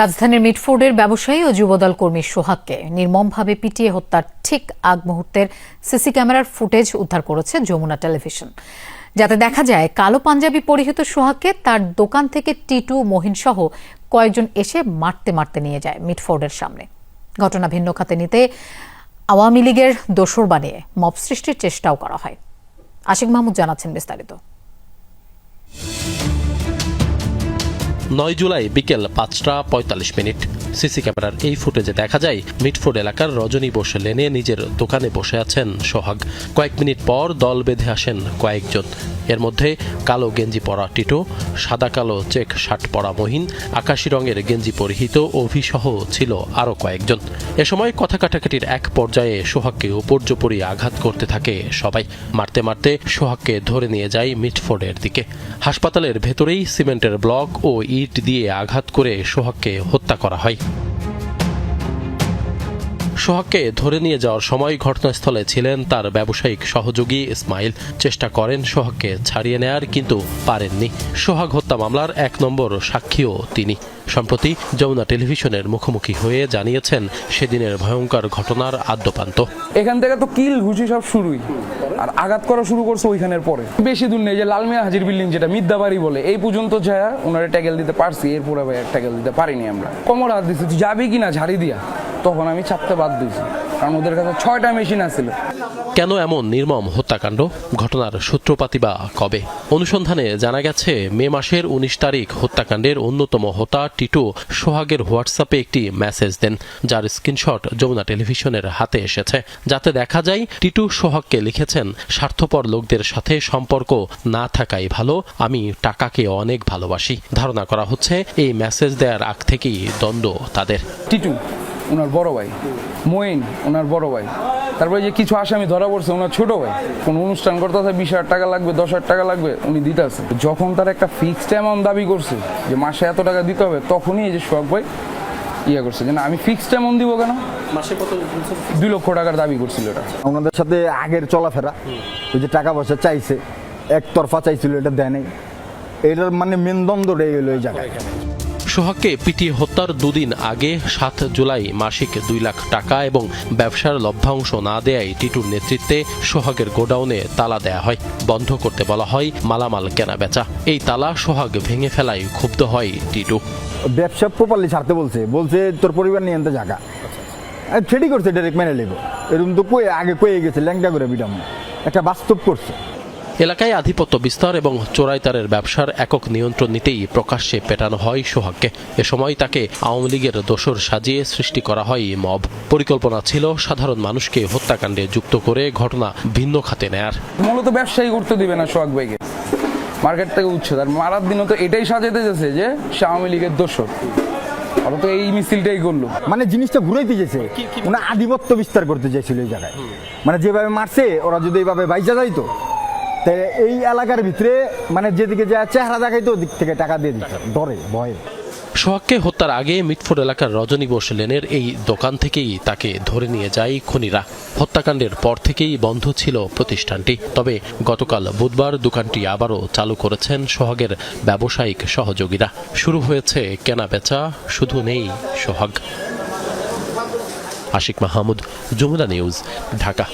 রাজধানীর মিটফোর্ডের ব্যবসায়ী ও যুবদল কর্মী সোহাগকে নির্মমভাবে পিটিয়ে হত্যার ঠিক আগ মুহূর্তের সিসি ক্যামেরার ফুটেজ উদ্ধার করেছে যমুনা টেলিভিশন। যাতে দেখা যায়, কালো পাঞ্জাবি পরিহিত সোহাগকে তার দোকান থেকে টিটু মহিন সহ কয়েকজন এসে মারতে মারতে নিয়ে যায় মিটফোর্ডের সামনে। ঘটনা ভিন্ন খাতে নিতে আওয়ামী লীগের দোসর বানিয়ে মব সৃষ্টির চেষ্টাও করা হয়। আশিক মাহমুদ জানাচ্ছেন বিস্তারিত। নয় জুলাই বিকেল পাঁচটা পঁয়তাল্লিশ মিনিট। সিসি ক্যামেরার এই ফুটেজে দেখা যায়, মিটফোর্ড এলাকার রজনী বসে লেনে নিজের দোকানে বসে আছেন সোহাগ। কয়েক মিনিট পর দল বেঁধে আসেন কয়েকজন। এর মধ্যে কালো গেঞ্জি পরা টিটো, সাদা কালো চেক শার্ট পরা মহিন, আকাশি রঙের গেঞ্জি পরিহিত অভিসহ ছিল আরও কয়েকজন। এ সময় কথা কাটাকাটির এক পর্যায়ে সোহাগকে উপর্যপরি আঘাত করতে থাকে সবাই। মারতে মারতে সোহাগকে ধরে নিয়ে যায় মিটফোর্ডের দিকে। হাসপাতালের ভেতরেই সিমেন্টের ব্লক ও ইট দিয়ে আঘাত করে সোহাগকে হত্যা করা হয়। সোহাগকে ধরে নিয়ে যাওয়ার সময় ঘটনাস্থলে ছিলেন তার ব্যবসায়িক সহযোগী ইসমাইল। চেষ্টা করেন সোহাগকে ছাড়িয়ে নেয়ার, কিন্তু পারেননি। সোহাগ হত্যা মামলার এক নম্বর সাক্ষীও তিনি। সম্প্রতি যমুনা টেলিভিশনের মুখোমুখি হয়ে জানিয়েছেন, সেদিনের ভয়ঙ্কর ঘটনার আদ্যপান্ত। এখান থেকে তো কিল, ঘুষি সব শুরুই। আর আঘাত করা শুরু করছে ওইখানের পরে। বেশি দূর নেই যে লালমিয়া হাজির বিল্ডিং যেটা মিদ্যাবাড়ি বলে, এই পর্যন্ত যায় ওনারে ট্যাগেল দিতে পারছি, এরপরে ট্যাগেল দিতে পারিনি আমরা। কমর হাত দিচ্ছি তুই যাবি কিনা ঝাড়ি দিয়া? তখন আমি চাপতে বাদ দিয়েছি কারণ ওদের কাছে ছয়টা মেশিন আছিল। কেন এমন নির্মম হত্যাকাণ্ড? ঘটনার সূত্রপাতি বা কবে? অনুসন্ধানে জানা গেছে মে মাসের উনিশ তারিখ হত্যাকাণ্ডের অন্যতম হোতা টিটু সোহাগের হোয়াটসঅ্যাপে একটি মেসেজ দেন যার স্ক্রিনশট যমুনা টেলিভিশনের হাতে এসেছে। যাতে দেখা যায় টিটু সোহাগকে লিখেছেন স্বার্থপর লোকদের সাথে সম্পর্ক না থাকাই ভালো আমি টাকাকে অনেক ভালোবাসি। ধারণা করা হচ্ছে এই মেসেজ দেওয়ার আগ থেকেই দ্বন্দ্ব তাদের। টিটু ওনার বড় ভাই। মইন ওনার বড় ভাই। তারপরে যে কিছু আসামি ধরা পড়ছে ওনার ছোট ভাই। কোন অনুষ্ঠান করতে আছে বিশ হাজার টাকা লাগবে দশ হাজার টাকা লাগবে উনি দিতে আছে। যখন তার একটা ফিক্সড অ্যামাউন্ট দাবি করছে যে মাসে এত টাকা দিতে হবে তখনই এই যে সোহাগ ভাই ইয়ে করছে যে না আমি ফিক্সড অ্যামাউন্ট দিব কেন? মাসে কত দুই লক্ষ টাকার দাবি করছিল এটা। ওনাদের সাথে আগের চলাফেরা ওই যে টাকা পয়সা চাইছে একতরফা চাইছিল এটা দেয় নাই। এটার মানে মেন দ্বন্দ্বটা এই হলো এই জায়গায়। সোহাগকে পিটিয়ে হত্যার দুদিন আগে সাত জুলাই মাসিক দুই লাখ টাকা এবং ব্যবসার লভ্যাংশ না দেয়ায় টিটুর নেতৃত্বে সোহাগের গোডাউনে তালা দেয়া হয়। বন্ধ করতে বলা হয় মালামাল কেনা বেচা এই তালা সোহাগ ভেঙে ফেলায় ক্ষুব্ধ হয় টিটু। ব্যবসা প্রপারলি ছাড়তে বলছে। বলছে, তোর পরিবার নিয়ে আনতে জায়গা। ছেড়ি করছে ডাইরেক্ট মেনে নেব। এরকম তো কয়ে, আগে কয়ে গেছে, ল্যাংটা করে বিটাম। একটা বাস্তব করছে। এলাকায় আধিপত্য বিস্তার এবং চোরাইতারের ব্যবসার একক নিয়ন্ত্রণ নিতেই প্রকাশ্যে পেটানো হয় সোহাগকে। এ সময় তাকে আওয়ামী লীগের দোসর সাজিয়ে সৃষ্টি করা হয় মব। পরিকল্পনা ছিল সাধারণ মানুষকে হত্যাকাণ্ডে যুক্ত করে ঘটনা ভিন্ন খাতে নেয়ার। মূলত ব্যবসায়ী করতে দিবে না সোহাগ ভাইকে। মার্কেট থেকে উচ্ছেদ আর মারার দিনও তো এটাই সাজাতে যাচ্ছে যে সে আওয়ামী লীগের দোষর। ওরা এই মিছিলটাই করল। মানে জিনিসটা ঘুরাইতে যেছে ওনা আধিপত্য বিস্তার করতে চাইছিল এই জায়গায়। মানে যেভাবে মারছে ওরা যদি এইভাবে বাইজা যাইতো এই এলাকার ভিতরে মানে যেদিকে যা চেহারা দেখাইতো ওদিক থেকে টাকা দিয়ে দিত ডরে, ভয়ে। সোহাগকে হত্যার আগে মিটফোর্ড এলাকার রজনী বোস লেনের এই দোকান থেকেই তাকে ধরে নিয়ে যায় খুনিরা। হত্যাকাণ্ডের পর থেকেই বন্ধ ছিল প্রতিষ্ঠানটি। তবে গতকাল বুধবার দোকানটি আবারও চালু করেছেন সোহাগের ব্যবসায়িক সহযোগীরা। শুরু হয়েছে কেনা বেচা শুধু নেই সোহাগ। আশিক মাহমুদ, যমুনা নিউজ, ঢাকা।